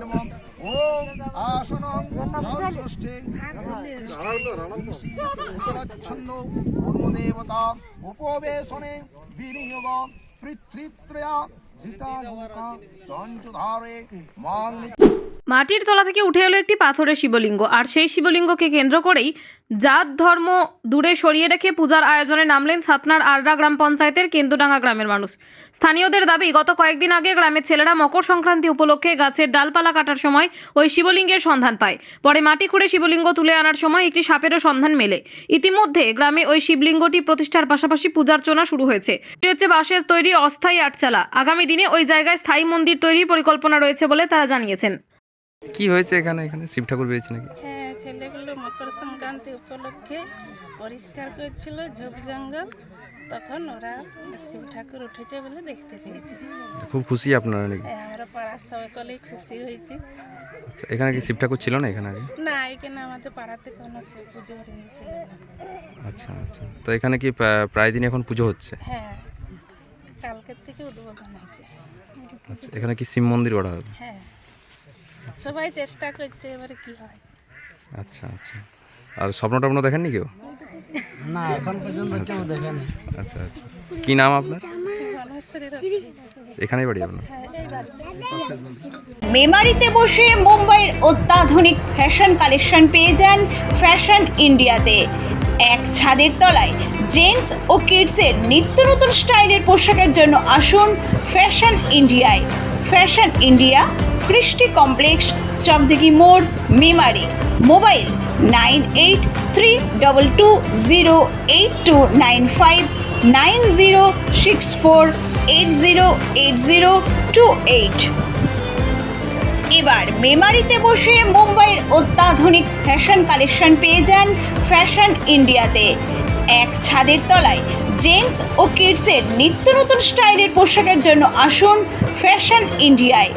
নমঃ ওম আসনং যন্ত্রষ্ঠে ছন্দ কর্মদেবতা উপবেশনে বিনিয়োগ পৃথ্বীত্রয়া ধৃতা মাটির তলা থেকে উঠে এলো একটি পাথরের শিবলিঙ্গ, আর সেই শিবলিঙ্গকে কেন্দ্র করেই জাত, ধর্ম দূরে সরিয়ে রেখে পূজার আয়োজনে নামলেন ছাতনার আরডা গ্রাম পঞ্চায়েতের কেন্দুডাঙ্গা গ্রামের মানুষ। স্থানীয়দের দাবি, গত কয়েকদিন আগে গ্রামের ছেলেরা মকর সংক্রান্তি উপলক্ষে গাছের ডালপালা কাটার সময় ওই শিবলিঙ্গের সন্ধান পায়। পরে মাটি খুঁড়ে শিবলিঙ্গ তুলে আনার সময় একটি সাপেরও সন্ধান মেলে। ইতিমধ্যে গ্রামে ওই শিবলিঙ্গটি প্রতিষ্ঠার পাশাপাশি পূজার্চনা শুরু হয়েছে। এটি হচ্ছে বাঁশের তৈরি অস্থায়ী আটচালা। আগামী দিনে ওই জায়গায় স্থায়ী মন্দির তৈরির পরিকল্পনা রয়েছে বলে তারা জানিয়েছেন। কি হয়েছে এখানে? এখানে শিব ঠাকুর বেরিয়েছে নাকি? হ্যাঁ ছেলেগুলো মকর সংক্রান্তি উপলক্ষে পরিষ্কার করছিল ঝোপ জঙ্গল। তখন ওরা শিব ঠাকুর উঠেছে বলে দেখতে পেয়েছি। খুব খুশি আপনারা নাকি? হ্যাঁ, আমরা পাড়ার সকলেই খুশি হয়েছি। আচ্ছা এখানে কি শিব ঠাকুর ছিল না এখানে আগে? না এখানে আমাদের পাড়াতে কোনো শিব পুজো হয়েছিল না আচ্ছা আচ্ছা। তো এখানে কি প্রা- প্রায় দিন এখন পুজো হচ্ছে? হ্যাঁ কালকের থেকে উদ্বোধন হয়েছে। আচ্ছা এখানে কি শিব মন্দির গড়া হবে? হ্যাঁ। সবাই চেষ্টা করছে এবারে কি হয়। আচ্ছা আচ্ছা। আর স্বপ্ন টপ্ন দেখেননি কেউ? না এখন পর্যন্ত কেউ দেখেনি। আচ্ছা আচ্ছা। কি নাম আপনার? এখানেই বাড়ি আপনার? হ্যাঁ মেমারিতে বসে মুম্বাইয়ের অত্যাধুনিক ফ্যাশন কালেকশন পেয়ে যান ফ্যাশন ইন্ডিয়াতে। এক ছাদের তলায় জেন্টস ও কিডসের নিত্য নতুন স্টাইলের পোশাকের জন্য আসুন ফ্যাশন ইন্ডিয়ায়। Fashion India Krishti complex Chakdighi মোড়, Memari. Mobile nine eight three double two zero eight two nine five nine zero six four eight zero eight zero two eight. এবার মেমারিতে বসে মুম্বাইয়ের অত্যাধুনিক ফ্যাশন কালেকশন পেয়ে যান ফ্যাশন ইন্ডিয়াতে। এক ছাদের তলায় জেন্টস ও কিডসের নিত্য নতুন স্টাইলের পোশাকের জন্য আসুন ফ্যাশন ইন্ডিয়ায়।